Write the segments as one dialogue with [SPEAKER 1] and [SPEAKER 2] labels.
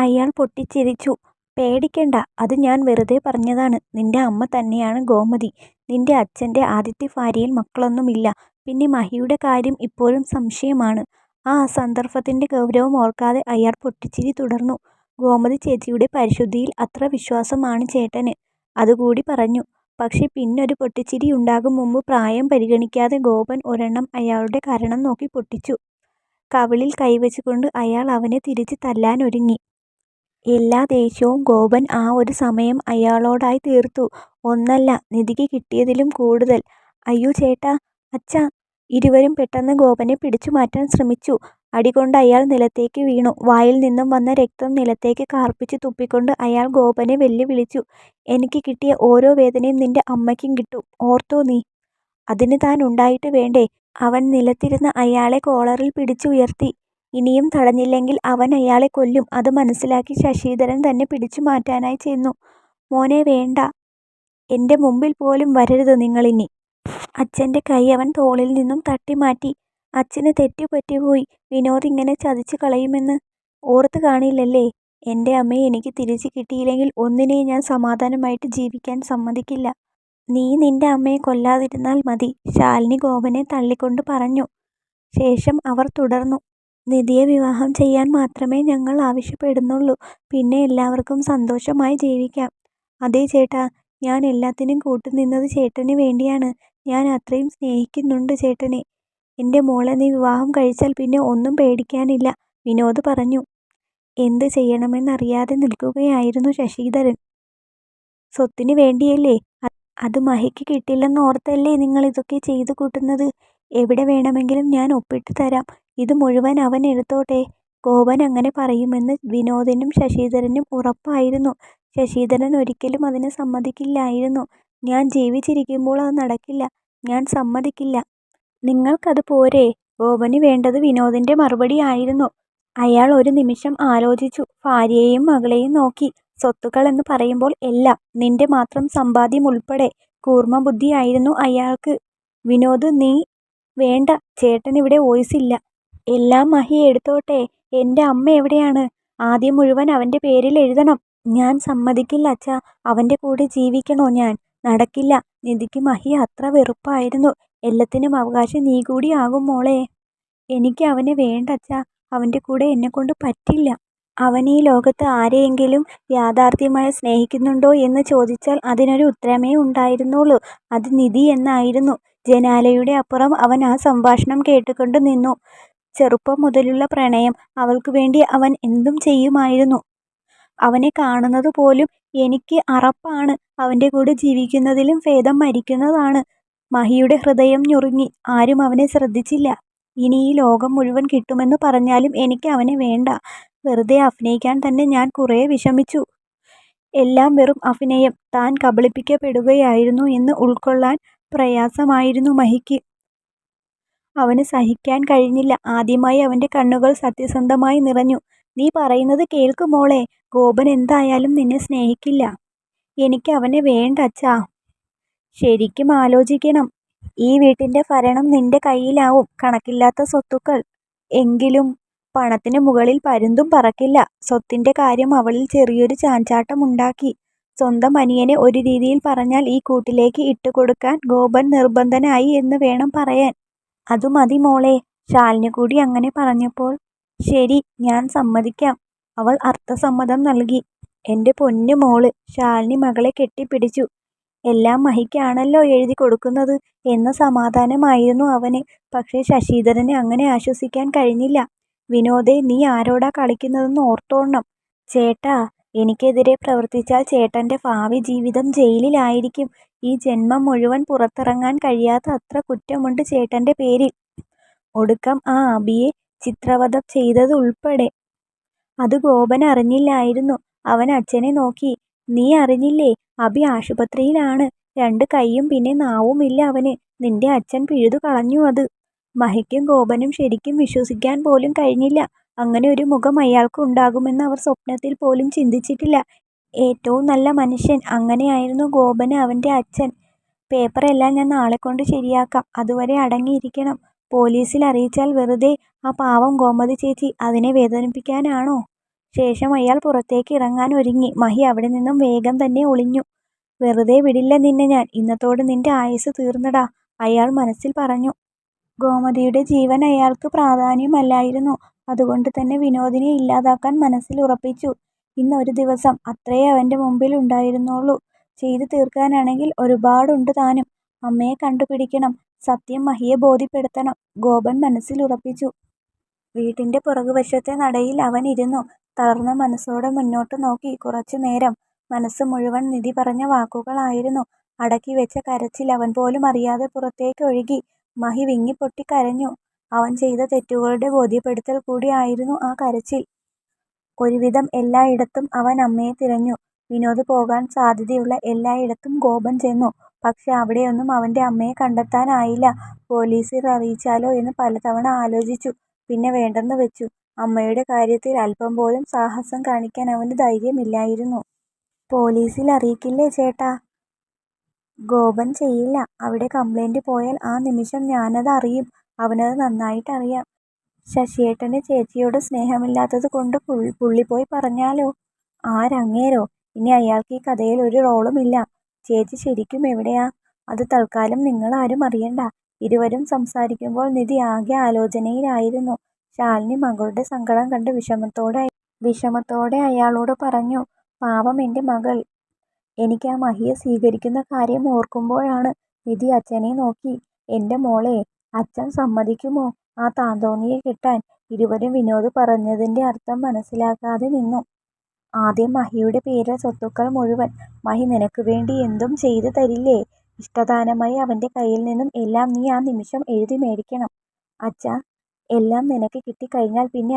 [SPEAKER 1] അയാൾ പൊട്ടിച്ചിരിച്ചു. പേടിക്കണ്ട. അത് ഞാൻ വെറുതെ പറഞ്ഞതാണ്. നിന്റെ അമ്മ തന്നെയാണ് ഗോമതി. നിന്റെ അച്ഛന്റെ ആദ്യത്തെ ഭാര്യയിൽ മക്കളൊന്നുമില്ല. പിന്നെ മഹിയുടെ കാര്യം ഇപ്പോഴും സംശയമാണ്. ആ സന്ദർഭത്തിന്റെ ഗൗരവം ഓർക്കാതെ അയാൾ പൊട്ടിച്ചിരി തുടർന്നു. ഗോമതി ചേച്ചിയുടെ പരിശുദ്ധിയിൽ അത്ര വിശ്വാസമാണ് ചേട്ടന്. അതുകൂടി പറഞ്ഞു. പക്ഷേ പിന്നൊരു പൊട്ടിച്ചിരിയുണ്ടാകും മുമ്പ് പ്രായം പരിഗണിക്കാതെ ഗോപൻ ഒരെണ്ണം അയാളുടെ കരണം നോക്കി പൊട്ടിച്ചു. കവിളിൽ കൈവച്ചുകൊണ്ട് അയാൾ അവനെ തിരിച്ച് തല്ലാനൊരുങ്ങി. എല്ലാ ദേഷ്യവും ഗോപൻ ആ ഒരു സമയം അയാളോടായി തീർത്തു. ഒന്നല്ല, നിധിക്ക് കിട്ടിയതിലും കൂടുതൽ. അയ്യോ ചേട്ടാ. അച്ഛാ. ഇരുവരും പെട്ടെന്ന് ഗോപനെ പിടിച്ചുമാറ്റാൻ ശ്രമിച്ചു. അടികൊണ്ട് അയാൾ നിലത്തേക്ക് വീണു. വായിൽ നിന്നും വന്ന രക്തം നിലത്തേക്ക് കാർപ്പിച്ചു തുപ്പിക്കൊണ്ട് അയാൾ ഗോപനെ വെല്ലുവിളിച്ചു. എനിക്ക് കിട്ടിയ ഓരോ വേദനയും നിന്റെ അമ്മയ്ക്കും കിട്ടും. ഓർത്തോ നീ. അതിന് താൻ ഉണ്ടായിട്ട് വേണ്ടേ. അവൻ നിലത്തിരുന്ന അയാളെ കോളറിൽ പിടിച്ചുയർത്തി. ഇനിയും തടഞ്ഞില്ലെങ്കിൽ അവൻ അയാളെ കൊല്ലും. അത് മനസ്സിലാക്കി ശശിധരൻ തന്നെ പിടിച്ചു മാറ്റാനായി ചെന്നു. മോനെ വേണ്ട. എന്റെ മുമ്പിൽ പോലും വരരുത് നിങ്ങളിനി. അച്ഛന്റെ കൈ അവൻ തോളിൽ നിന്നും തട്ടിമാറ്റി. അച്ഛന് തെറ്റുപറ്റിപ്പോയി വിനോദ് ഇങ്ങനെ ചതിച്ചു കളയുമെന്ന് ഓർത്ത് കാണില്ലല്ലേ. എന്റെ അമ്മയെ എനിക്ക് തിരിച്ചു കിട്ടിയില്ലെങ്കിൽ ഒന്നിനെയും ഞാൻ സമാധാനമായിട്ട് ജീവിക്കാൻ സമ്മതിക്കില്ല. നീ നിന്റെ അമ്മയെ കൊല്ലാതിരുന്നാൽ മതി. ശാലിനി ഗോപനെ തള്ളിക്കൊണ്ട് പറഞ്ഞു. ശേഷം അവർ തുടർന്നു. നിധിയെ വിവാഹം ചെയ്യാൻ മാത്രമേ ഞങ്ങൾ ആവശ്യപ്പെടുന്നുള്ളൂ. പിന്നെ എല്ലാവർക്കും സന്തോഷമായി ജീവിക്കാം. അതേ ചേട്ടാ. ഞാൻ എല്ലാത്തിനും കൂട്ടുനിന്നത് ചേട്ടന് വേണ്ടിയാണ്. ഞാൻ അത്രയും സ്നേഹിക്കുന്നുണ്ട് ചേട്ടനെ. എന്റെ മോളെ നീ വിവാഹം കഴിച്ചാൽ പിന്നെ ഒന്നും പേടിക്കാനില്ല വിനോദ് പറഞ്ഞു. എന്ത് ചെയ്യണമെന്നറിയാതെ നിൽക്കുകയായിരുന്നു ശശിധരൻ. സ്വത്തിന് വേണ്ടിയല്ലേ. അത് മഹിക്ക് കിട്ടില്ലെന്ന് ഓർത്തല്ലേ നിങ്ങൾ ഇതൊക്കെ ചെയ്തു കൂട്ടുന്നത്. എവിടെ വേണമെങ്കിലും ഞാൻ ഒപ്പിട്ട് തരാം. ഇത് മുഴുവൻ അവൻ എടുത്തോട്ടെ. ഗോപൻ അങ്ങനെ പറയുമെന്ന് വിനോദിനും ശശിധരനും ഉറപ്പായിരുന്നു. ശശിധരൻ ഒരിക്കലും അതിന് സമ്മതിക്കില്ലായിരുന്നു. ഞാൻ ജീവിച്ചിരിക്കുമ്പോൾ അത് നടക്കില്ല. ഞാൻ സമ്മതിക്കില്ല. നിങ്ങൾക്കത് പോരെ. ഗോപന് വേണ്ടത് വിനോദിന്റെ മറുപടിയായിരുന്നു. അയാൾ ഒരു നിമിഷം ആലോചിച്ചു. ഭാര്യയെയും മകളെയും നോക്കി. സ്വത്തുക്കൾ എന്ന് പറയുമ്പോൾ എല്ലാം. നിന്റെ മാത്രം സമ്പാദ്യം ഉൾപ്പെടെ. കൂർമ്മബുദ്ധിയായിരുന്നു അയാൾക്ക്. വിനോദ് നീ. വേണ്ട. ചേട്ടൻ ഇവിടെ വോയിസ് വോയിസില്ല. എല്ലാം മഹി എടുത്തോട്ടെ. എന്റെ അമ്മ എവിടെയാണ്. ആദ്യം മുഴുവൻ അവന്റെ പേരിൽ എഴുതണം. ഞാൻ സമ്മതിക്കില്ല അച്ഛാ. അവന്റെ കൂടെ ജീവിക്കണോ ഞാൻ. നടക്കില്ല. നിധിക്ക് മഹി അത്ര വെറുപ്പായിരുന്നു. എല്ലാത്തിനും അവകാശം നീ കൂടി ആകും മോളെ. എനിക്ക് അവനെ വേണ്ട അച്ഛാ അവന്റെ കൂടെ എന്നെ കൊണ്ട് പറ്റില്ല. അവൻ ഈ ലോകത്ത് ആരെയെങ്കിലും യാഥാർത്ഥ്യമായി സ്നേഹിക്കുന്നുണ്ടോ എന്ന് ചോദിച്ചാൽ അതിനൊരു ഉത്തരമേ ഉണ്ടായിരുന്നുള്ളൂ. അത് നിധി എന്നായിരുന്നു. ജനാലയുടെ അപ്പുറം അവൻ ആ സംഭാഷണം കേട്ടുകൊണ്ട് നിന്നു. ചെറുപ്പം മുതലുള്ള പ്രണയം. അവൾക്ക് വേണ്ടി അവൻ എന്തും ചെയ്യുമായിരുന്നു. അവനെ കാണുന്നത് പോലും എനിക്ക് അറപ്പാണ്. അവന്റെ കൂടെ ജീവിക്കുന്നതിലും ഭേദം മരിക്കുന്നതാണ്. മഹിയുടെ ഹൃദയം ഞുറുങ്ങി. ആരും അവനെ ശ്രദ്ധിച്ചില്ല. ഇനി ഈ ലോകം മുഴുവൻ കിട്ടുമെന്ന് പറഞ്ഞാലും എനിക്ക് അവനെ വേണ്ട. വെറുതെ അഭിനയിക്കാൻ തന്നെ ഞാൻ കുറെ വിഷമിച്ചു. എല്ലാം വെറും അഭിനയം. താൻ കബളിപ്പിക്കപ്പെടുകയായിരുന്നു എന്ന് ഉൾക്കൊള്ളാൻ പ്രയാസമായിരുന്നു മഹിക്ക്. അവന് സഹിക്കാൻ കഴിഞ്ഞില്ല. ആദ്യമായി അവന്റെ കണ്ണുകൾ സത്യസന്ധമായി നിറഞ്ഞു. നീ പറയുന്നത് കേൾക്ക് മോളെ. ഗോപൻ എന്തായാലും നിന്നെ സ്നേഹിക്കില്ല. എനിക്ക് അവനെ വേണ്ട അച്ഛാ. ശരിക്കും ആലോചിക്കണം. ഈ വീട്ടിന്റെ ഭരണം നിന്റെ കയ്യിലാവും. കണക്കില്ലാത്ത സ്വത്തുക്കൾ. എങ്കിലും പണത്തിന് മുകളിൽ പരുന്തും പറക്കില്ല. സ്വത്തിന്റെ കാര്യം അവളിൽ ചെറിയൊരു ചാഞ്ചാട്ടമുണ്ടാക്കി. സ്വന്തം അനിയനെ ഒരു രീതിയിൽ പറഞ്ഞാൽ ഈ കൂട്ടിലേക്ക് ഇട്ടുകൊടുക്കാൻ ഗോപൻ നിർബന്ധനായി എന്ന് വേണം പറയാൻ. അതു മതി മോളെ. ശാലിനി കൂടി അങ്ങനെ പറഞ്ഞപ്പോൾ ശരി ഞാൻ സമ്മതിക്കാം. അവൾ അർത്ഥസമ്മതം നൽകി. എന്റെ പൊന്നു മോൾ. ശാലിനി മകളെ കെട്ടിപ്പിടിച്ചു. എല്ലാം മഹിക്കാണല്ലോ എഴുതി കൊടുക്കുന്നത് എന്ന സമാധാനമായിരുന്നു അവന്. പക്ഷേ ശശിധരനെ അങ്ങനെ ആശ്വസിക്കാൻ കഴിഞ്ഞില്ല. വിനോദേ നീ ആരോടാ കളിക്കുന്നതെന്ന് ഓർത്തോണം. ചേട്ടാ. എനിക്കെതിരെ പ്രവർത്തിച്ചാൽ ചേട്ടന്റെ ഭാവി ജീവിതം ജയിലിലായിരിക്കും. ഈ ജന്മം മുഴുവൻ പുറത്തിറങ്ങാൻ കഴിയാത്ത അത്ര കുറ്റമുണ്ട് ചേട്ടന്റെ പേരിൽ. ഒടുക്കം ആ അഭിയെ ചിത്രവധം ചെയ്തത് ഉൾപ്പെടെ. അത് ഗോപൻ അറിഞ്ഞില്ലായിരുന്നു. അവൻ അച്ഛനെ നോക്കി. നീ അറിഞ്ഞില്ലേ. അഭി ആശുപത്രിയിലാണ്. രണ്ട് കൈയും പിന്നെ നാവുമില്ല അവന്. നിന്റെ അച്ഛൻ പിഴുതു കളഞ്ഞു അത്. മഹിക്കും ഗോപനും ശരിക്കും വിശ്വസിക്കാൻ പോലും കഴിഞ്ഞില്ല. അങ്ങനെ ഒരു മുഖം അയാൾക്ക് ഉണ്ടാകുമെന്ന് അവർ സ്വപ്നത്തിൽ പോലും ചിന്തിച്ചിട്ടില്ല. ഏറ്റവും നല്ല മനുഷ്യൻ. അങ്ങനെയായിരുന്നു ഗോപന് അവന്റെ അച്ഛൻ. പേപ്പർ എല്ലാം ഞാൻ നാളെക്കൊണ്ട് ശരിയാക്കാം. അതുവരെ അടങ്ങിയിരിക്കണം. പോലീസിൽ അറിയിച്ചാൽ വെറുതെ. ആ പാവം ഗോമതി ചേച്ചി. അതിനെ വേദനിപ്പിക്കാനാണോ. ശേഷം അയാൾ പുറത്തേക്ക് ഇറങ്ങാൻ ഒരുങ്ങി. മഹി അവിടെ നിന്നും വേഗം തന്നെ ഒളിഞ്ഞു. "വെറുതെ വിടില്ല നിന്നെ ഞാൻ. ഇന്നത്തോടെ നിന്റെ ആയുസ്സ് തീർന്നടാ അയാൾ മനസ്സിൽ പറഞ്ഞു. ഗോമതിയുടെ ജീവൻ അയാൾക്ക് പ്രാധാന്യമല്ലായിരുന്നു. അതുകൊണ്ട് തന്നെ വിനോദിനെ ഇല്ലാതാക്കാൻ മനസ്സിൽ ഉറപ്പിച്ചു. ഇന്ന് ഒരു ദിവസം, അത്രയേ അവന്റെ മുമ്പിൽ ഉണ്ടായിരുന്നുള്ളൂ. ചെയ്തു തീർക്കാനാണെങ്കിൽ ഒരുപാടുണ്ട് താനും. അമ്മയെ കണ്ടുപിടിക്കണം. സത്യം മഹിയെ ബോധ്യപ്പെടുത്തണം. ഗോപൻ മനസ്സിൽ ഉറപ്പിച്ചു. വീട്ടിന്റെ പുറകുവശത്തെ നടയിൽ അവൻ ഇരുന്നു. തളർന്ന മനസ്സോടെ മുന്നോട്ട് നോക്കി. കുറച്ചു നേരം. മനസ്സ് മുഴുവൻ നിധി പറഞ്ഞ വാക്കുകളായിരുന്നു. അടക്കിവെച്ച കരച്ചിൽ അവൻ പോലും അറിയാതെ പുറത്തേക്ക് ഒഴുകി. മഹി വിങ്ങിപ്പൊട്ടി കരഞ്ഞു. അവൻ ചെയ്ത തെറ്റുകളുടെ ബോധ്യപ്പെടുത്തൽ കൂടിയായിരുന്നു ആ കരച്ചിൽ. ഒരുവിധം എല്ലായിടത്തും അവൻ അമ്മയെ തിരഞ്ഞു. വിനോദ് പോകാൻ സാധ്യതയുള്ള എല്ലായിടത്തും ഗോപൻ ചെന്നു. പക്ഷെ അവിടെയൊന്നും അവന്റെ അമ്മയെ കണ്ടെത്താനായില്ല പോലീസിൽ അറിയിച്ചാലോ എന്ന് പലതവണ ആലോചിച്ചു. പിന്നെ വേണ്ടെന്ന് വെച്ചു. അമ്മയുടെ കാര്യത്തിൽ അല്പം പോലും സാഹസം കാണിക്കാൻ അവന് ധൈര്യമില്ലായിരുന്നു. "പോലീസിൽ അറിയിക്കില്ലേ ചേട്ടാ? " "ഗോപൻ ചെയ്യില്ല. അവിടെ കംപ്ലൈന്റ് പോയാൽ ആ നിമിഷം ഞാനത് അറിയും. അവനത് നന്നായിട്ട് അറിയാം. ശശിയേട്ടന് ചേച്ചിയോട് സ്നേഹമില്ലാത്തത് കൊണ്ട് പുള്ളി പോയി പറഞ്ഞാലോ? " ആരങ്ങേരോ? ഇനി അയാൾക്ക് ഈ കഥയിൽ ഒരു റോളും ഇല്ല. ചേച്ചി ശരിക്കും എവിടെയാ? " "അത് തൽക്കാലം നിങ്ങളാരും അറിയണ്ട. " ഇരുവരും സംസാരിക്കുമ്പോൾ നിധി ആകെ ആലോചനയിലായിരുന്നു. ശാലിനി മകളുടെ സങ്കടം കണ്ട് വിഷമത്തോടെ വിഷമത്തോടെ അയാളോട് പറഞ്ഞു. "പാവം എന്റെ മകൾ. എനിക്ക് ആ മഹിയെ സ്വീകരിക്കുന്ന കാര്യം ഓർക്കുമ്പോഴാണ്. " നിധി അച്ഛനെ നോക്കി. എന്റെ മോളെ, അച്ഛൻ സമ്മതിക്കുമോ ആ താന്തോന്നിയെ കെട്ടാൻ? " ഇരുവരും വിനോദ് പറഞ്ഞതിന്റെ അർത്ഥം മനസ്സിലാക്കാതെ നിന്നു. "ആദ്യം മഹിയുടെ പേരിൽ സ്വത്തുക്കൾ മുഴുവൻ. മഹി നിനക്ക് വേണ്ടി എന്തും ചെയ്തു തരില്ലേ? ഇഷ്ടദാനമായി അവന്റെ കയ്യിൽ നിന്നും എല്ലാം നീ ആ നിമിഷം എഴുതി മേടിക്കണം. " "അച്ഛാ, എല്ലാം നിനക്ക് കിട്ടിക്കഴിഞ്ഞാൽ പിന്നെ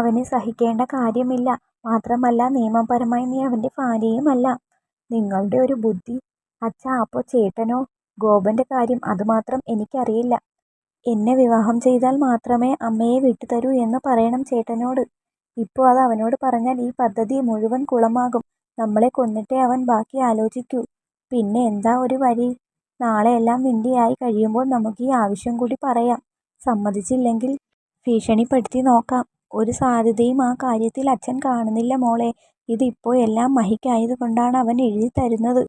[SPEAKER 1] അവനെ സഹിക്കേണ്ട കാര്യമില്ല. മാത്രമല്ല നിയമപരമായി നീ അവന്റെ ഭാര്യയുമല്ല. " "നിങ്ങളുടെ ഒരു ബുദ്ധി. " "അച്ഛാ, അപ്പോ ചേട്ടനോ? " "ഗോപന്റെ കാര്യം, അതുമാത്രം എനിക്കറിയില്ല. എന്നെ വിവാഹം ചെയ്താൽ മാത്രമേ അമ്മയെ വിട്ടുതരൂ എന്ന് പറയണം ചേട്ടനോട്. ഇപ്പോ അത് അവനോട് പറഞ്ഞാൽ ഈ പദ്ധതി മുഴുവൻ കുളമാകും. നമ്മളെ കൊന്നിട്ടേ അവൻ ബാക്കി ആലോചിക്കൂ. പിന്നെ എന്താ ഒരു വഴി? നാളെ എല്ലാം വിണ്ടിയായി കഴിയുമ്പോൾ നമുക്ക് ഈ ആവശ്യം കൂടി പറയാം. സമ്മതിച്ചില്ലെങ്കിൽ ഭീഷണിപ്പെടുത്തി നോക്കാം. ഒരു സാധ്യതയും ആ കാര്യത്തിൽ അച്ഛൻ കാണുന്നില്ല മോളെ. ഇത് ഇപ്പോ എല്ലാം മഹിക്കായത് കൊണ്ടാണ് അവൻ എഴുതി തരുന്നത്.